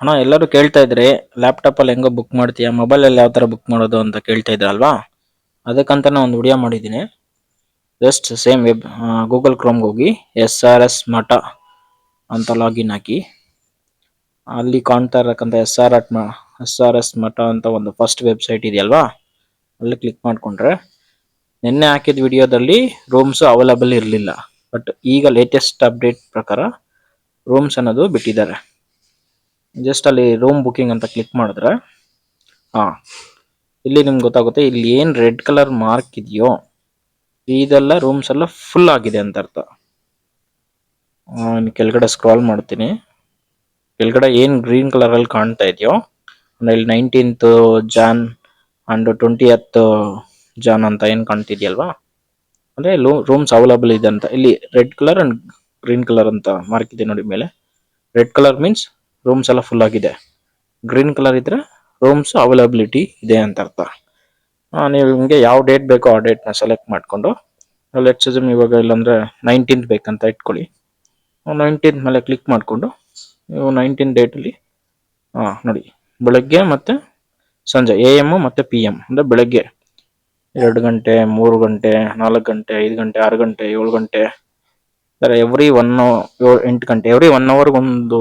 ಅಣ್ಣ, ಎಲ್ಲರೂ ಕೇಳ್ತಾ ಇದ್ರಿ ಲ್ಯಾಪ್ಟಾಪಲ್ಲಿ ಹೆಂಗೋ ಬುಕ್ ಮಾಡ್ತೀಯಾ ಮೊಬೈಲ್ ಅಲ್ಲಿ ಯಾವ ತರ ಬುಕ್ ಮಾಡೋದು ಅಂತ ಕೇಳ್ತಾ ಇದ್ರಲ್ವಾ ಅದಕ್ಕಂತಾನೆ ಒಂದು ವಿಡಿಯೋ ಮಾಡಿದ್ದೀನಿ. ಜಸ್ಟ್ ಸೇಮ್ ವೆಬ್ ಗೂಗಲ್ ಕ್ರೋಮ್ಗೆ ಹೋಗಿ ಎಸ್ ಆರ್ ಎಸ್ ಮಠ ಅಂತ ಲಾಗಿನ್ ಹಾಕಿ, ಅಲ್ಲಿ ಕಾಣ್ತಾ ಇರಕ್ಕಂಥ S R at S R S Mutt ಅಂತ ಒಂದು ಫಸ್ಟ್ ವೆಬ್ಸೈಟ್ ಇದೆಯಲ್ವಾ ಅಲ್ಲಿ ಕ್ಲಿಕ್ ಮಾಡಿಕೊಂಡ್ರೆ, ನಿನ್ನೆ ಹಾಕಿದ ವಿಡಿಯೋದಲ್ಲಿ ರೂಮ್ಸು ಅವೈಲಬಲ್ ಇರಲಿಲ್ಲ. ಬಟ್ ಈಗ ಲೇಟೆಸ್ಟ್ ಅಪ್ಡೇಟ್ ಪ್ರಕಾರ ರೂಮ್ಸ್ ಅನ್ನೋದು ಬಿಟ್ಟಿದ್ದಾರೆ. ಜಸ್ಟ್ ಅಲ್ಲಿ ರೂಮ್ ಬುಕಿಂಗ್ ಅಂತ ಕ್ಲಿಕ್ ಮಾಡಿದ್ರೆ, ಹಾಂ, ಇಲ್ಲಿ ನಿಮ್ಗೆ ಗೊತ್ತಾಗುತ್ತೆ ಇಲ್ಲಿ ಏನು ರೆಡ್ ಕಲರ್ ಮಾರ್ಕ್ ಇದೆಯೋ, ಇದೆಲ್ಲ ರೂಮ್ಸ್ ಎಲ್ಲ ಫುಲ್ ಆಗಿದೆ ಅಂತ ಅರ್ಥ. ಕೆಳಗಡೆ ಸ್ಕ್ರಾಲ್ ಮಾಡ್ತೀನಿ. ಕೆಳಗಡೆ ಏನು ಗ್ರೀನ್ ಕಲರಲ್ಲಿ ಕಾಣ್ತಾ ಇದೆಯೋ, ಅಂದರೆ ಇಲ್ಲಿ nineteenth Jan and twenty Jan ಅಂತ ಏನ್ ಕಾಣ್ತಿದ್ಯಲ್ವಾ ಲೂ ರೂಮ್ಸ್ ಅವೈಲಬಲ್ ಇದೆ ಅಂತ. ಇಲ್ಲಿ red colour and green colour ಅಂತ ಮಾರ್ಕ್ ಇದೆ ನೋಡಿ ಮೇಲೆ. ರೆಡ್ ಕಲರ್ ಮೀನ್ಸ್ ರೂಮ್ಸ್ ಎಲ್ಲ ಫುಲ್ ಆಗಿದೆ. ಗ್ರೀನ್ ಕಲರ್ ಇದ್ರೆ ರೂಮ್ಸ್ ಅವೈಲಬಿಲಿಟಿ ಇದೆ ಅಂತ ಅರ್ಥ. ನೀವು ನಿಮಗೆ ಯಾವ ಡೇಟ್ ಬೇಕೋ ಆ ಡೇಟ್ನ ಸೆಲೆಕ್ಟ್ ಮಾಡಿಕೊಂಡು ಲೆಟ್ಸ್ ಇವಾಗ ಇಲ್ಲಾಂದರೆ ನೈನ್ಟೀನ್ತ್ ಬೇಕಂತ ಇಟ್ಕೊಳ್ಳಿ. ನೈನ್ಟೀನ್ತ್ ಮೇಲೆ ಕ್ಲಿಕ್ ಮಾಡಿಕೊಂಡು, ನೀವು ನೈನ್ಟೀನ್ ಡೇಟಲ್ಲಿ ಹಾಂ ನೋಡಿ, ಬೆಳಗ್ಗೆ ಮತ್ತು ಸಂಜೆ ಎ ಎಮ್ಮು ಮತ್ತು ಪಿ ಎಂ ಅಂದರೆ ಬೆಳಗ್ಗೆ ಎರಡು ಗಂಟೆ, ಮೂರು ಗಂಟೆ, ನಾಲ್ಕು ಗಂಟೆ, ಐದು ಗಂಟೆ, ಆರು ಗಂಟೆ, ಏಳು ಗಂಟೆ. ಎವ್ರಿ ಒನ್ ಏಳು, ಎಂಟು ಗಂಟೆ ಎವ್ರಿ ಒನ್ ಅವರ್ಗೊಂದು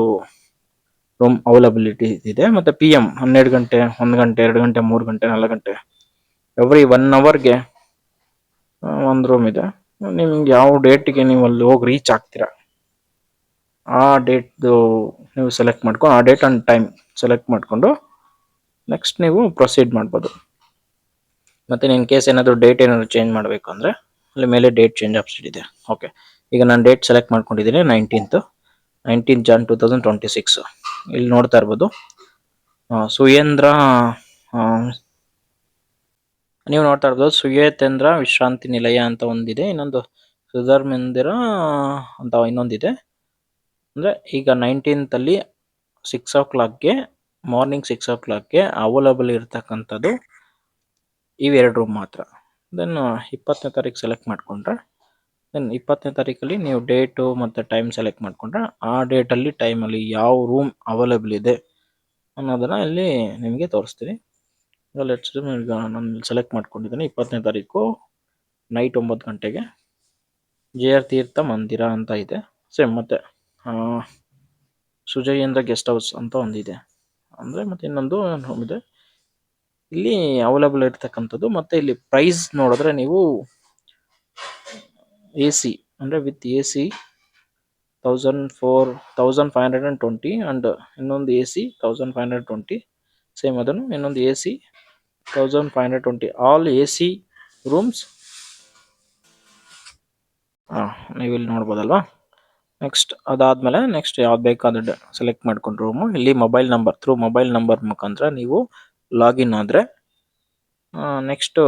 ರೂಮ್ ಅವೈಲಬಿಲಿಟಿ ಇದೆ. ಮತ್ತು ಪಿ ಎಂ ಹನ್ನೆರಡು ಗಂಟೆ, ಒಂದು ಗಂಟೆ, ಎರಡು ಗಂಟೆ, ಮೂರು ಗಂಟೆ, ನಾಲ್ಕು ಗಂಟೆ. ಎವ್ರಿ ಒನ್ ಅವರ್ಗೆ ಒಂದು ರೂಮ್ ಇದೆ. ನಿಮ್ಗೆ ಯಾವ ಡೇಟ್ಗೆ ನೀವು ಅಲ್ಲಿ ಹೋಗಿ ರೀಚ್ ಆಗ್ತೀರಾ? ಆ ಡೇಟ್ದು ನೀವು ಸೆಲೆಕ್ಟ್ ಮಾಡ್ಕೊಂಡು ಆ ಡೇಟ್ ಆ್ಯಂಡ್ ಟೈಮ್ ಸೆಲೆಕ್ಟ್ ಮಾಡಿಕೊಂಡು ನೆಕ್ಸ್ಟ್ ನೀವು ಪ್ರೊಸೀಡ್ ಮಾಡ್ಬೋದು. ಮತ್ತೆ ಇನ್ ಕೇಸ್ ಏನಾದರೂ ಡೇಟ್ ಏನಾದರೂ ಚೇಂಜ್ ಮಾಡಬೇಕು ಅಂದರೆ, ಅಲ್ಲಿ ಮೇಲೆ ಡೇಟ್ ಚೇಂಜ್ ಆಪ್ಷನ್ ಇದೆ. ಓಕೆ ಈಗ ನಾನು ಡೇಟ್ ಸೆಲೆಕ್ಟ್ ಮಾಡ್ಕೊಂಡಿದ್ದೀನಿ nineteenth nineteen Jan two thousand twenty six ಇಲ್ಲಿ ನೋಡ್ತಾ ಇರ್ಬೋದು. ಸುಯೇಂದ್ರ ನೀವು ನೋಡ್ತಾ ಇರ್ಬೋದು, ಸುಯೇತೇಂದ್ರ ವಿಶ್ರಾಂತಿ ನಿಲಯ ಅಂತ ಒಂದಿದೆ. ಇನ್ನೊಂದು ಸುಧರ್ಮೇಂದ್ರ, ಅಂತ ಇನ್ನೊಂದಿದೆ. ಅಂದರೆ ಈಗ ನೈನ್ಟೀನ್ತಲ್ಲಿ ಸಿಕ್ಸ್ ಓ ಕ್ಲಾಕ್ಗೆ ಮಾರ್ನಿಂಗ್ ಸಿಕ್ಸ್ ಓ ಕ್ಲಾಕ್ಗೆ ಅವೈಲಬಲ್ ಇರ್ತಕ್ಕಂಥದ್ದು ಇವೆರಡು ರೂಮ್ ಮಾತ್ರ. ದೆನ್ ಇಪ್ಪತ್ತನೇ ತಾರೀಕು ಸೆಲೆಕ್ಟ್ ಮಾಡಿಕೊಂಡ್ರೆ ದೆನ್ ಇಪ್ಪತ್ತನೇ ತಾರೀಕಲ್ಲಿ ನೀವು ಡೇಟು ಮತ್ತು ಟೈಮ್ ಸೆಲೆಕ್ಟ್ ಮಾಡಿಕೊಂಡ್ರೆ ಆ ಡೇಟಲ್ಲಿ ಟೈಮಲ್ಲಿ ಯಾವ ರೂಮ್ ಅವೈಲೇಬಲ್ ಇದೆ ಅನ್ನೋದನ್ನು ಇಲ್ಲಿ ನಿಮಗೆ ತೋರಿಸ್ತೀನಿ. ಲೆಟ್ಸ್ ಈಗ ನಾನು ಸೆಲೆಕ್ಟ್ ಮಾಡ್ಕೊಂಡಿದ್ದೀನಿ ಇಪ್ಪತ್ತನೇ ತಾರೀಕು ನೈಟ್ ಒಂಬತ್ತು ಗಂಟೆಗೆ. ಜೆ ಆರ್ ತೀರ್ಥ ಮಂದಿರ ಅಂತ ಇದೆ. ಸೇಮ್ ಮತ್ತು ಸುಜಯೇಂದ್ರ ಗೆಸ್ಟ್ ಹೌಸ್ ಅಂತ ಒಂದಿದೆ. ಅಂದರೆ ಮತ್ತೆ ಇನ್ನೊಂದು ಇದೆ. ಇಲ್ಲಿ ಅವೈಲೇಬಲ್ ಇರ್ತಕ್ಕಂಥದ್ದು ಮತ್ತೆ ಇಲ್ಲಿ ಪ್ರೈಸ್ ನೋಡಿದ್ರೆ ನೀವು ಎ ಸಿ ಅಂದರೆ with A C thousand four thousand five hundred and twenty and ಇನ್ನೊಂದು A C thousand five hundred twenty same ಅದನ್ನು, ಇನ್ನೊಂದು A C thousand five hundred twenty all A C rooms ಹಾಂ ನೀವು ಇಲ್ಲಿ ನೋಡ್ಬೋದಲ್ವಾ? Next ಅದಾದಮೇಲೆ next ಯಾವ್ದು ಬೇಕಾದ ಸೆಲೆಕ್ಟ್ ಮಾಡ್ಕೊಂಡು ರೂಮು ಇಲ್ಲಿ mobile number through mobile number ಮುಖಾಂತರ ನೀವು ಲಾಗಿನ್ ಆದರೆ ನೆಕ್ಸ್ಟು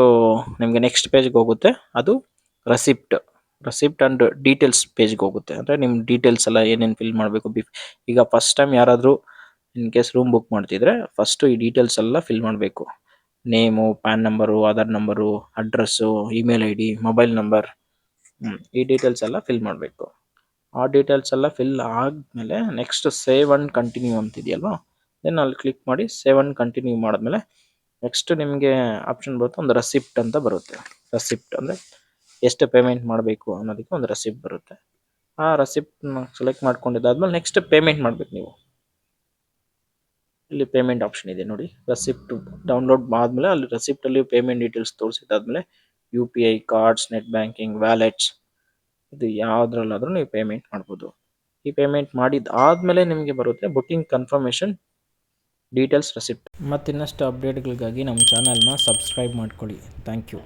ನಿಮಗೆ ನೆಕ್ಸ್ಟ್ ಪೇಜ್ಗೆ ಹೋಗುತ್ತೆ. ಅದು ರಸಿಪ್ಟ್ ರಸಿಪ್ಟ್ ಅಂಡ್ ಡೀಟೇಲ್ಸ್ ಪೇಜ್ಗೆ ಹೋಗುತ್ತೆ. ಅಂದರೆ ನಿಮ್ಮ ಡೀಟೇಲ್ಸ್ ಎಲ್ಲ ಏನೇನು ಫಿಲ್ ಮಾಡಬೇಕು ಬಿಫ್ ಈಗ ಫಸ್ಟ್ ಟೈಮ್ ಯಾರಾದರೂ ಇನ್ ಕೇಸ್ ರೂಮ್ ಬುಕ್ ಮಾಡ್ತಿದ್ರೆ ಫಸ್ಟು ಈ ಡೀಟೇಲ್ಸ್ ಎಲ್ಲ ಫಿಲ್ ಮಾಡಬೇಕು. Name PAN number Aadhaar number address email I D mobile number ಈ ಡೀಟೇಲ್ಸ್ ಎಲ್ಲ ಫಿಲ್ ಮಾಡಬೇಕು. ಆ ಡೀಟೇಲ್ಸ್ ಎಲ್ಲ ಫಿಲ್ ಆದಮೇಲೆ ನೆಕ್ಸ್ಟ್ ಸೇವ್ ಅಂಡ್ ಕಂಟಿನ್ಯೂ ಅಂತಿದೆಯಲ್ವಾ ದೆನ್ ಅಲ್ಲಿ ಕ್ಲಿಕ್ ಮಾಡಿ ಸೇವ್ ಅಂಡ್ ಕಂಟಿನ್ಯೂ ಮಾಡಿದ್ಮೇಲೆ ನೆಕ್ಸ್ಟ್ ನಿಮಗೆ ಆಪ್ಷನ್ ಬರುತ್ತೆ ಒಂದು ರೆಸಿಪ್ಟ್ ಅಂತ ಬರುತ್ತೆ. ರೆಸಿಪ್ಟ್ ಅಂದರೆ ಎಷ್ಟು ಪೇಮೆಂಟ್ ಮಾಡಬೇಕು ಅನ್ನೋದಕ್ಕೆ ಒಂದು ರಸೀಪ್ ಬರುತ್ತೆ. ಆ ರಸಿಪ್ಟ್ನ ಸೆಲೆಕ್ಟ್ ಮಾಡ್ಕೊಂಡಿದ್ದಾದ್ಮೇಲೆ ನೆಕ್ಸ್ಟ್ ಪೇಮೆಂಟ್ ಮಾಡಬೇಕು ನೀವು. ಇಲ್ಲಿ ಪೇಮೆಂಟ್ ಆಪ್ಷನ್ ಇದೆ ನೋಡಿ. ರಸಿಪ್ಟ್ ಡೌನ್ಲೋಡ್ ಆದಮೇಲೆ ಅಲ್ಲಿ ರಸಿಪ್ಟಲ್ಲಿ payment details ತೋರಿಸಿದ್ದಾದ್ಮೇಲೆ U P I cards net banking wallets ಇದು ಯಾವುದ್ರಲ್ಲಾದರೂ ನೀವು ಪೇಮೆಂಟ್ ಮಾಡ್ಬೋದು. ಈ ಪೇಮೆಂಟ್ ಮಾಡಿದ ಆದಮೇಲೆ ನಿಮಗೆ ಬರುತ್ತೆ ಬುಕಿಂಗ್ ಕನ್ಫರ್ಮೇಷನ್ ಡೀಟೇಲ್ಸ್ ರೆಸಿಪ್ಟ್ ಮತ್ತಿನ್ನಷ್ಟು ಅಪ್ಡೇಟ್ಗಳಿಗಾಗಿ ನಮ್ಮ ಚಾನಲ್ನ ಸಬ್ಸ್ಕ್ರೈಬ್ ಮಾಡ್ಕೊಳ್ಳಿ. Thank you